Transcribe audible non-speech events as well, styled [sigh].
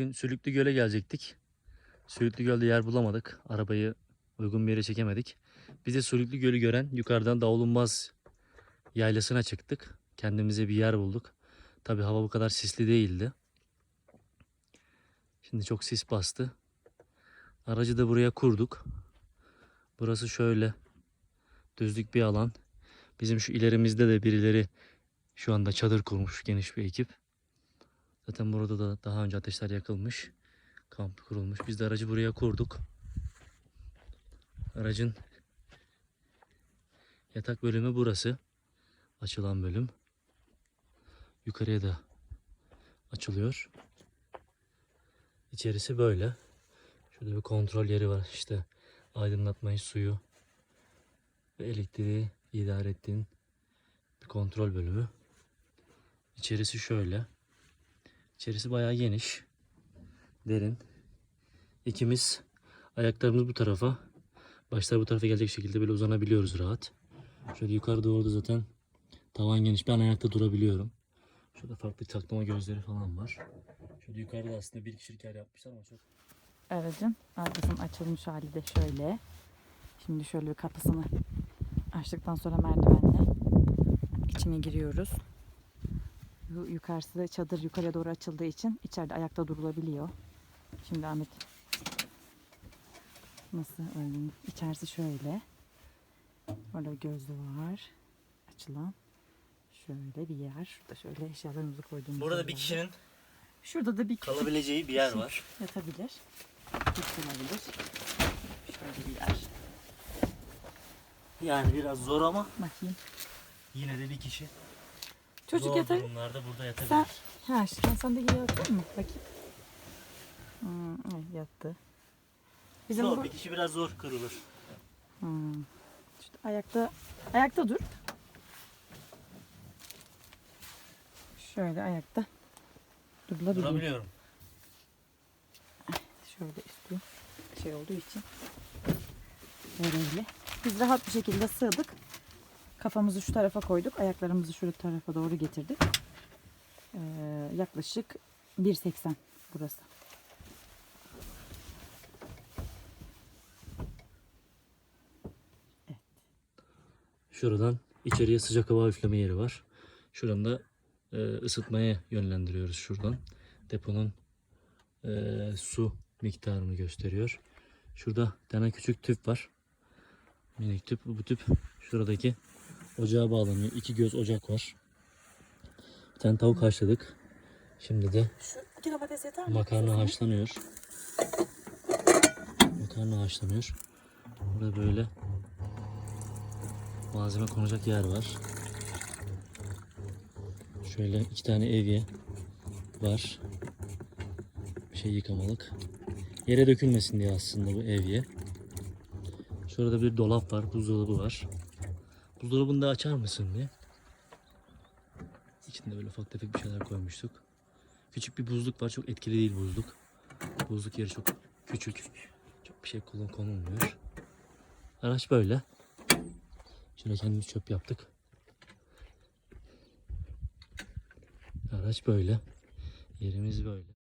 Bugün Sülüklü Göl'e gelecektik. Sülüklü Göl'de yer bulamadık. Arabayı uygun bir yere çekemedik. Biz de Sülüklü Göl'ü gören yukarıdan Davulunmaz yaylasına çıktık. Kendimize bir yer bulduk. Tabi hava bu kadar sisli değildi. Şimdi çok sis bastı. Aracı da buraya kurduk. Burası şöyle düzlük bir alan. Bizim şu ilerimizde de birileri şu anda çadır kurmuş geniş bir ekip. Zaten burada da daha önce ateşler yakılmış. Kamp kurulmuş. Biz de aracı buraya kurduk. Aracın yatak bölümü burası. Açılan bölüm. Yukarıya da açılıyor. İçerisi böyle. Şurada bir kontrol yeri var. İşte aydınlatmayı, suyu ve elektriği idare ettiğin bir kontrol bölümü. İçerisi şöyle. İçerisi bayağı geniş. Derin. İkimiz ayaklarımız bu tarafa, başlar bu tarafa gelecek şekilde böyle uzanabiliyoruz rahat. Şöyle yukarı doğru da zaten tavan geniş. Ben ayakta durabiliyorum. Şurada farklı taklama gözleri falan var. Şurada yukarıda aslında bir kişilik yer yapmışlar ama çok Aracın arkasının açılmış hali de şöyle. Şimdi şöyle bir kapısını açtıktan sonra merdivenle içine giriyoruz. Yukarısı da çadır yukarıya doğru açıldığı için içeride ayakta durulabiliyor. Şimdi Ahmet nasıl öyle? İçerisi şöyle. Orada gözlü var. Açılan. Şöyle bir yer. Şurada şöyle eşyalarımızı koyduğumuz Burada bir var. kişinin Şurada da bir kişi kalabileceği bir yer var. [laughs] yatabilir. Yatılabilir. Şöyle bir yer. Yani biraz zor ama Bakayım. yine de bir kişi Çocuk zor yatar. durumlarda burada yatabilir. Sen, ha, sen, sen de yatır mı? Bakayım. Hmm, evet, yattı. Bizim zor bu, bir kişi biraz zor kırılır. Hmm. İşte ayakta, ayakta dur. Şöyle ayakta. Durabiliyorum. Şöyle üstü şey olduğu için böyle. Biz rahat bir şekilde sığdık. Kafamızı şu tarafa koyduk. Ayaklarımızı şu tarafa doğru getirdik. Ee, yaklaşık 1.80 burası. Şuradan içeriye sıcak hava üfleme yeri var. Şuradan da e, ısıtmaya yönlendiriyoruz şuradan. Deponun e, su miktarını gösteriyor. Şurada tane küçük tüp var. Minik tüp. Bu tüp şuradaki ocağa bağlanıyor. İki göz ocak var. Bir tane tavuk haşladık. Şimdi de Şu yeter mi? makarna haşlanıyor. Makarna haşlanıyor. Burada böyle malzeme konacak yer var. Şöyle iki tane evye var. Bir şey yıkamalık. Yere dökülmesin diye aslında bu evye. Şurada bir dolap var, buzdolabı var. Buzdolabını da açar mısın diye. İçinde böyle ufak tefek bir şeyler koymuştuk. Küçük bir buzluk var. Çok etkili değil buzluk. Buzluk yeri çok küçük. Çok bir şey kullan konulmuyor. Araç böyle. Şöyle kendimiz çöp yaptık. Araç böyle. Yerimiz böyle.